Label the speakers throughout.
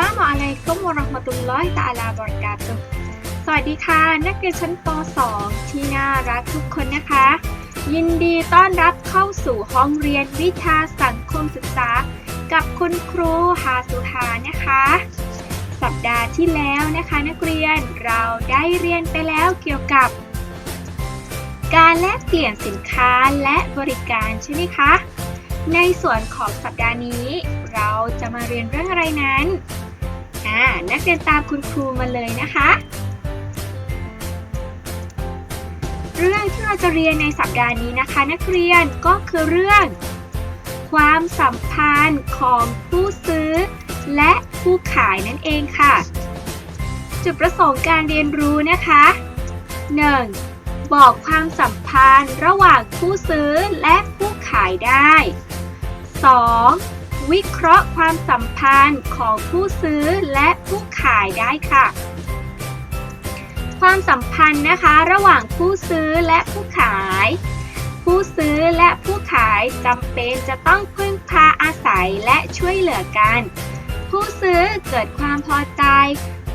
Speaker 1: ลัยกุมวะราะห์มะตุลลอฮิตะอาลาบะเราะกาตุสวัสดีค่ะ นักเรียนชั้นป .2 ที่น่ารักทุกคนนะคะ ยินดีต้อนรับเข้าสู่ห้องเรียนวิชาสังคมศึกษา กับคุณครูฮาสุฮานะคะ สัปดาห์ที่แล้วนะคะ นักเรียนเราได้เรียนไปแล้วเกี่ยวกับ การแลกเปลี่ยนสินค้าและบริการใช่ไหมคะ ในส่วนของสัปดาห์นี้ เราจะมาเรียนเรื่องอะไรนั้นอ่านักเรียนตามคุณครูมาเลยนะคะ เรื่องที่เราจะเรียนในสัปดาห์นี้นะคะ นักเรียนก็คือเรื่อง ความสัมพันธ์ของผู้ซื้อ และผู้ขายนั่นเองค่ะ จุดประสงค์การเรียนรู้นะคะ 1. บอกความสัมพันธ์ระหว่างผู้ซื้อและผู้ขายได้ 2. วิเคราะห์ความสัมพันธ์ของผู้ซื้อและผู้ขายได้ค่ะ ความสัมพันธ์นะคะระหว่างผู้ซื้อและผู้ขาย ผู้ซื้อและผู้ขายจำเป็นจะต้องพึ่งพาอาศัยและช่วยเหลือกัน ผู้ซื้อเกิดความพอใจ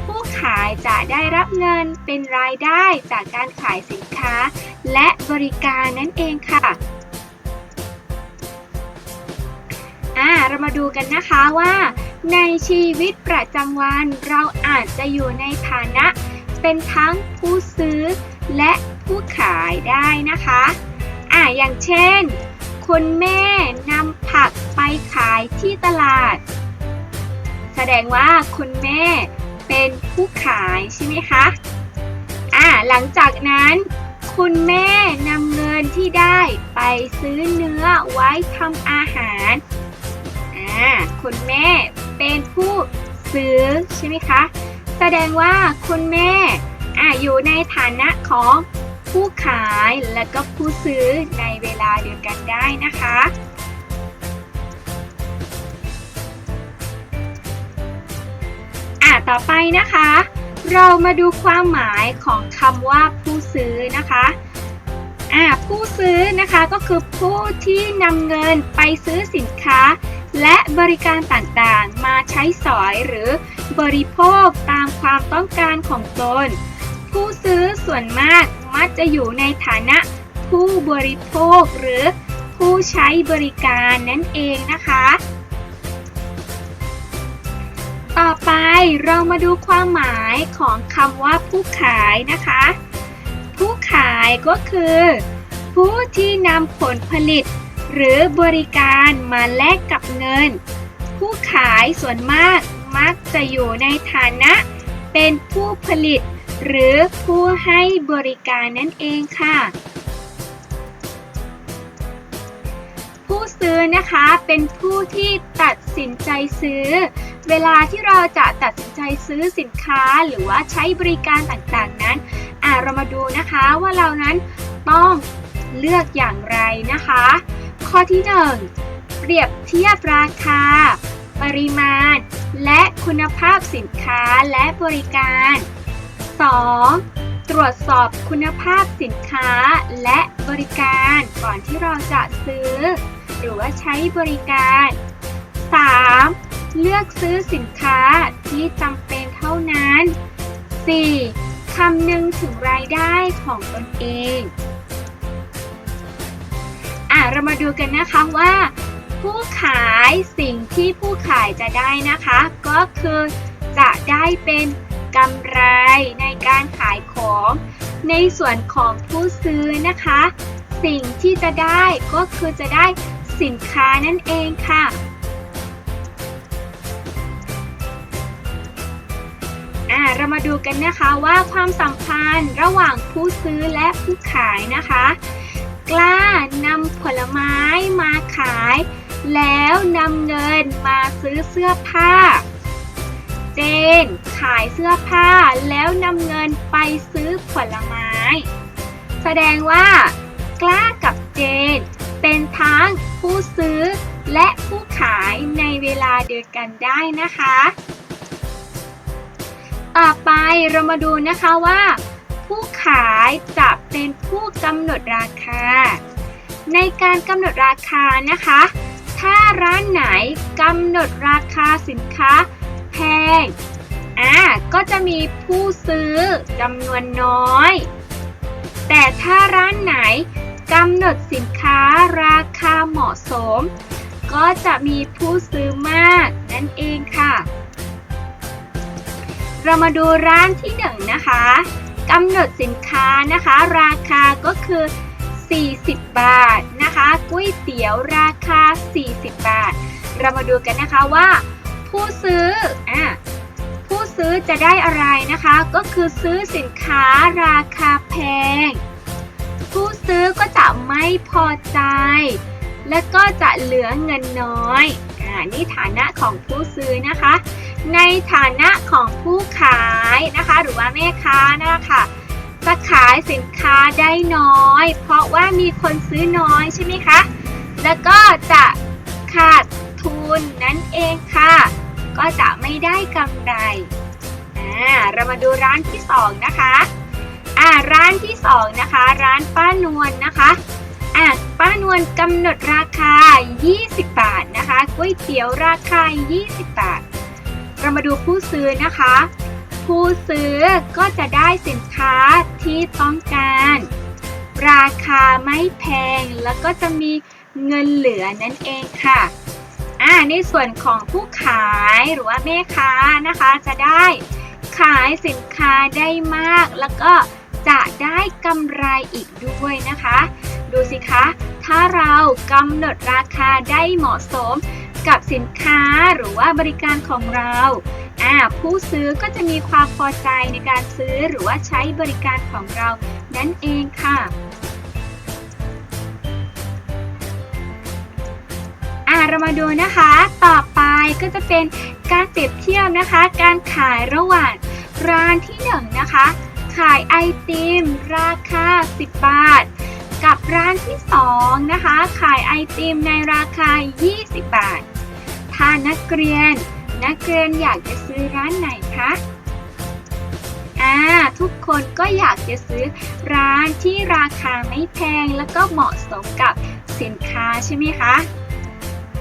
Speaker 1: ผู้ขายจะได้รับเงินเป็นรายได้จากการขายสินค้า และบริการนั่นเองค่ะ อ่าเรามาดูกันนะคะว่า ในชีวิตประจำวันเราอาจจะอยู่ในฐานะ เป็นทั้งผู้ซื้อและผู้ขายได้นะคะอ่าอย่างเช่น คุณแม่นำผักไปขายที่ตลาด แสดงว่าคุณแม่เป็นผู้ขายใช่ไหมคะอ่าหลังจากนั้นคุณแม่นำเงินที่ได้ไปซื้อเนื้อไว้ทำอาหาร อ่าคุณแม่เป็นผู้ซื้อใช่ไหมคะ แสดงว่าคุณแม่อ่าอยู่ในฐานะของผู้ขายและก็ผู้ซื้อในเวลาเดียวกันได้นะคะ อ่าต่อไปนะคะ เรามาดูความหมายของคำว่าผู้ซื้อนะคะอ่าผู้ซื้อนะคะก็คือผู้ที่นำเงินไปซื้อสินค้า และบริการต่างๆ มาใช้สอยหรือบริโภคตามความต้องการของตน ผู้ซื้อส่วนมากมักจะอยู่ในฐานะผู้บริโภคหรือผู้ใช้บริการนั่นเองนะคะ ต่อไปเรามาดูความหมายของคำว่าผู้ขายนะคะ ผู้ขายก็คือ ผู้ที่นำผลผลิต หรือบริการมาแลกกับเงิน ผู้ขายส่วนมากมักจะอยู่ในฐานะ เป็นผู้ผลิต หรือผู้ให้บริการนั่นเองค่ะ ผู้ซื้อนะคะเป็นผู้ที่ตัดสินใจซื้อ เวลาที่เราจะตัดสินใจซื้อสินค้าหรือว่าใช้บริการต่างๆนั้นอ่าเรามาดูนะคะว่าเรานั้นต้องเลือกอย่างไรนะคะ ข้อที่ 1 เปรียบเทียบราคา ปริมาณ และคุณภาพสินค้าและบริการ 2. ตรวจสอบคุณภาพสินค้าและบริการก่อนที่เราจะซื้อ หรือว่าใช้บริการ 3. เลือกซื้อสินค้าที่จำเป็นเท่านั้น 4. คำนึงถึงรายได้ของตนเองะเรามาดูกันนะคะว่า ผู้ขายสิ่งที่ผู้ขายจะได้นะคะ ก็คือจะได้เป็นกำไรในการขายของ ในส่วนของผู้ซื้อนะคะ สิ่งที่จะได้ก็คือจะได้สินค้านั่นเองค่ะอ่าเรามาดูกันนะคะว่าความสัมพันธ์ระหว่างผู้ซื้อและผู้ขายนะคะ กล้านำผลไม้มาขาย แล้วนำเงินมาซื้อเสื้อผ้า เจนขายเสื้อผ้าแล้วนำเงินไปซื้อผลไม้ แสดงว่า กล้ากับเจน เป็นทั้งผู้ซื้อและผู้ขายในเวลาเดียวกันได้นะคะ ต่อไปเรามาดูนะคะว่าายจะเป็นผู้กำหนดราคา ในการกำหนดราคานะคะ ถ้าร้านไหนกำหนดราคาสินค้าแพงอ่าก็จะมีผู้ซื้อจำนวนน้อย แต่ถ้าร้านไหนกำหนดสินค้าราคาเหมาะสม ก็จะมีผู้ซื้อมากนั่นเองค่ะ เรามาดูร้านที่หนึ่งนะคะ กำหนดสินค้านะคะ ราคาก็คือ 40 บาทนะคะก๋วยเตี๋ยวราคา 40 บาท เรามาดูกันนะคะว่า ผู้ซื้ออะผู้ซื้อจะได้อะไรนะคะ ก็คือซื้อสินค้าราคาแพง ผู้ซื้อก็จะไม่พอใจ และก็จะเหลือเงินน้อยอ่านี่ฐานะของผู้ซื้อนะคะ ในฐานะของผู้ขายนะคะ หรือว่าแม่ค้านะคะจะขายสินค้าได้น้อย เพราะว่ามีคนซื้อน้อยใช่ไหมคะ แล้วก็จะขาดทุนนั่นเองค่ะ ก็จะไม่ได้กำไรอ่าเรามาดูร้านที่สองนะคะอ่าร้านที่สองนะคะ ร้านป้านวลนะคะอ่าป้านวลกำหนดราคา 20 บาทนะคะก๋วยเตี๋ยวราคา 20 บาท เรามาดูผู้ซื้อนะคะ ผู้ซื้อก็จะได้สินค้าที่ต้องการ ราคาไม่แพงแล้วก็จะมีเงินเหลือนั่นเองค่ะอ่าในส่วนของผู้ขายหรือว่าแม่ค้านะคะ จะได้ขายสินค้าได้มาก แล้วก็จะได้กำไรอีกด้วยนะคะ ดูสิคะ ถ้าเรากำหนดราคาได้เหมาะสม กับสินค้าหรือว่าบริการของเราอ่าผู้ซื้อก็จะมีความพอใจในการซื้อหรือว่าใช้บริการของเรานั่นเองค่ะอ่าเรามาดูนะคะ ต่อไปก็จะเป็นการเปรียบเทียบนะคะ การขายระหว่างร้านที่หนึ่งนะคะ ขายไอติม ราคา 10 บาท กับร้านที่สองนะคะ ขายไอติมในราคา 20 บาท ถ้านักเรียน นักเรียนอยากจะซื้อร้านไหนคะอ่าทุกคนก็อยากจะซื้อร้านที่ราคาไม่แพงแล้วก็เหมาะสมกับสินค้าใช่ไหมคะ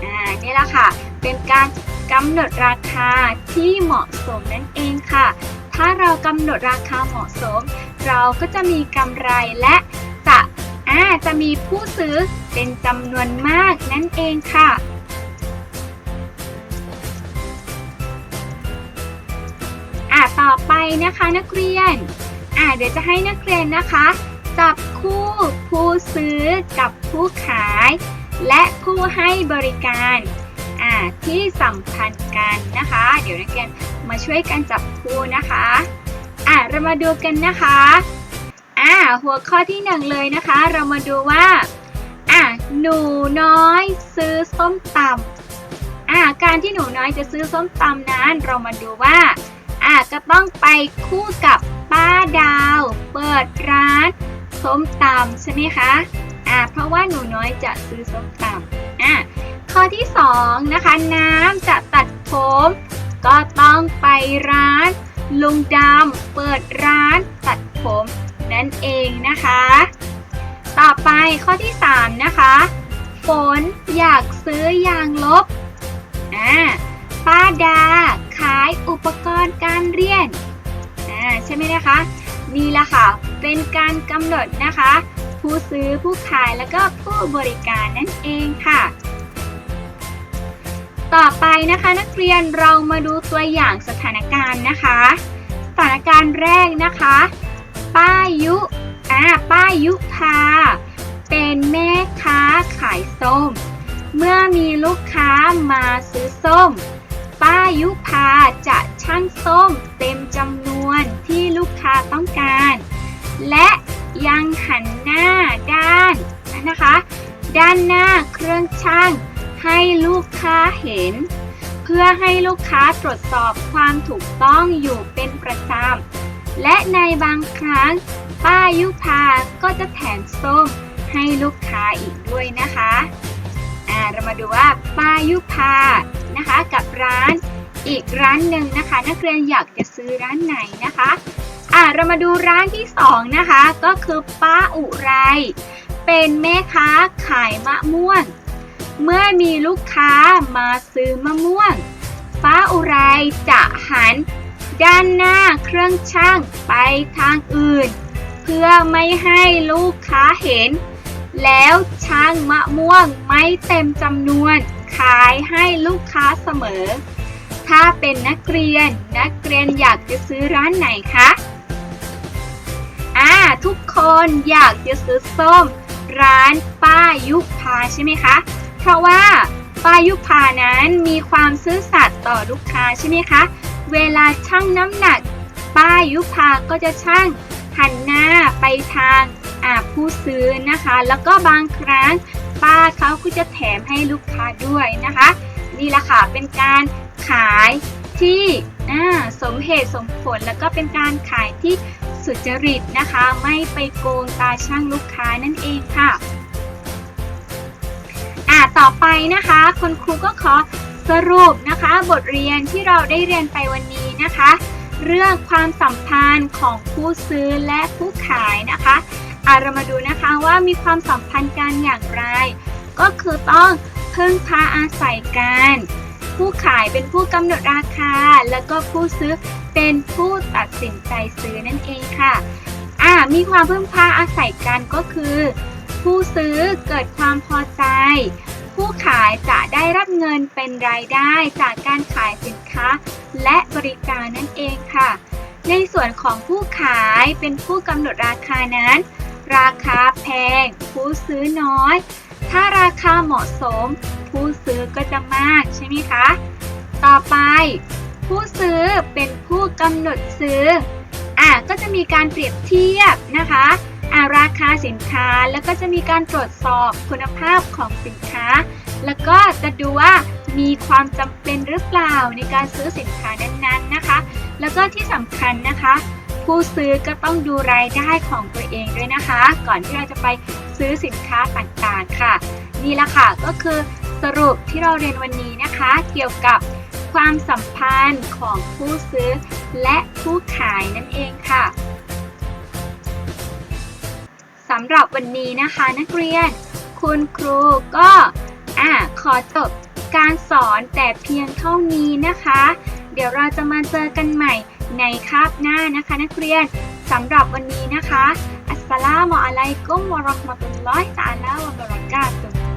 Speaker 1: อ่านี่แหละค่ะ เป็นการกำหนดราคาที่เหมาะสมนั่นเองค่ะ ถ้าเรากำหนดราคาเหมาะสม เราก็จะมีกำไรและ อ่าจะมีผู้ซื้อเป็นจำนวนมากนั่นเองค่ะ อะต่อไปนะคะนักเรียน อะเดี๋ยวจะให้นักเรียนนะคะ จับคู่ผู้ซื้อกับผู้ขาย และผู้ให้บริการอะที่สัมพันธ์กันนะคะ เดี๋ยวนักเรียนมาช่วยกันจับคู่นะคะอะเรามาดูกันนะคะ อะหัวข้อที่หนึ่งเลยนะคะ เรามาดูว่าอะหนูน้อยซื้อส้มตำอะการที่หนูน้อยจะซื้อส้มตำนั้น เรามาดูว่าอะก็ต้องไปคู่กับป้าดาว เปิดร้านส้มตำใช่ไหมคะอะเพราะว่าหนูน้อยจะซื้อส้มตำอะข้อที่สองนะคะน้ำจะตัดผมก็ต้องไปร้าน ลุงดำเปิดร้านตัดผม นั่นเองนะคะ ต่อไปข้อที่สามนะคะ ฝนอยากซื้อยางลบอ่าป้าดาขายอุปกรณ์การเรียนอ่าใช่ไหมนะคะ นี่แหละค่ะ เป็นการกำหนดนะคะ ผู้ซื้อผู้ขายแล้วก็ผู้บริการนั่นเองค่ะต่อไปนะคะนักเรียนเรามาดูตัวอย่างสถานการณ์นะคะ สถานการณ์แรกนะคะ ป้ายุอ่าป้ายุพาเป็นแม่ค้าขายส้ม เมื่อมีลูกค้ามาซื้อส้ม ป้ายุพาจะชั่งส้มเต็มจำนวนที่ลูกค้าต้องการ และยังหันหน้าด้านนะคะ ด้านหน้าเครื่องชั่งให้ลูกค้าเห็น เพื่อให้ลูกค้าตรวจสอบความถูกต้องอยู่เป็นประจำ และในบางครั้งป้ายุพาก็จะแถมส้มให้ลูกค้าอีกด้วยนะคะอ่าเรามาดูว่าป้ายุพานะคะ กับร้านอีกร้านหนึ่งนะคะ นักเรียนอยากจะซื้อร้านไหนนะคะอ่าเรามาดูร้านที่สองนะคะ ก็คือป้าอุไร เป็นแม่ค้าขายมะม่วง เมื่อมีลูกค้ามาซื้อมะม่วง ป้าอุไรจะหัน ด้านหน้าเครื่องช่างไปทางอื่น เพื่อไม่ให้ลูกค้าเห็น แล้วช่างมะม่วงไม่เต็มจำนวน ขายให้ลูกค้าเสมอ ถ้าเป็นนักเรียนนักเรียนอยากจะซื้อร้านไหนคะอ่าทุกคนอยากจะซื้อส้ม ร้านป้ายุพาใช่ไหมคะ เพราะว่าป้ายุพานั้นมีความซื่อสัตย์ต่อลูกค้าใช่ไหมคะ เวลาชั่งน้ำหนัก ป้ายุพาก็จะชั่งหันหน้าไปทางอาผู้ซื้อนะคะ แล้วก็บางครั้งป้าเขาก็จะแถมให้ลูกค้าด้วยนะคะ นี่แหละค่ะเป็นการขายที่สมเหตุสมผลแล้วก็เป็นการขายที่สุจริตนะคะ ไม่ไปโกงตาช่างลูกค้านั่นเองค่ะอ่าต่อไปนะคะ คุณครูก็ขอ สรุปนะคะบทเรียนที่เราได้เรียนไปวันนี้นะคะ เรื่องความสัมพันธ์ของผู้ซื้อและผู้ขายนะคะอาเรามาดูนะคะว่ามีความสัมพันธ์กันอย่างไร ก็คือต้องพึ่งพาอาศัยกัน ผู้ขายเป็นผู้กำหนดราคา แล้วก็ผู้ซื้อเป็นผู้ตัดสินใจซื้อนั่นเองค่ะอ่ามีความพึ่งพาอาศัยกันก็คือ ผู้ซื้อเกิดความพอใจ ผู้ขายจะได้รับเงินเป็นรายได้จากการขายสินค้า และบริการนั่นเองค่ะ ในส่วนของผู้ขายเป็นผู้กำหนดราคานั้น ราคาแพง ผู้ซื้อน้อย ถ้าราคาเหมาะสม ผู้ซื้อก็จะมากใช่ไหมคะ ต่อไป ผู้ซื้อเป็นผู้กำหนดซื้ออะก็จะมีการเปรียบเทียบนะคะ อะราคาสินค้า แล้วก็จะมีการตรวจสอบคุณภาพของสินค้า แล้วก็จะดูว่ามีความจำเป็นหรือเปล่าในการซื้อสินค้านั้นๆนะคะ แล้วก็ที่สำคัญนะคะ ผู้ซื้อก็ต้องดูรายได้ของตัวเองด้วยนะคะ ก่อนที่เราจะไปซื้อสินค้าต่างๆค่ะ นี่ละค่ะก็คือสรุปที่เราเรียนวันนี้นะคะ เกี่ยวกับความสัมพันธ์ของผู้ซื้อและผู้ขายนั่นเองค่ะ สำหรับวันนี้นะคะนักเรียน คุณครูก็อ่าขอจบการสอนแต่เพียงเท่านี้นะคะ เดี๋ยวเราจะมาเจอกันใหม่ในคาบหน้านะคะ นักเรียนสำหรับวันนี้นะคะ อัสสลามุอะลัยกุมวะเราะห์มะตุลลอฮิตะอาลาวะบะเราะกาตุฮ์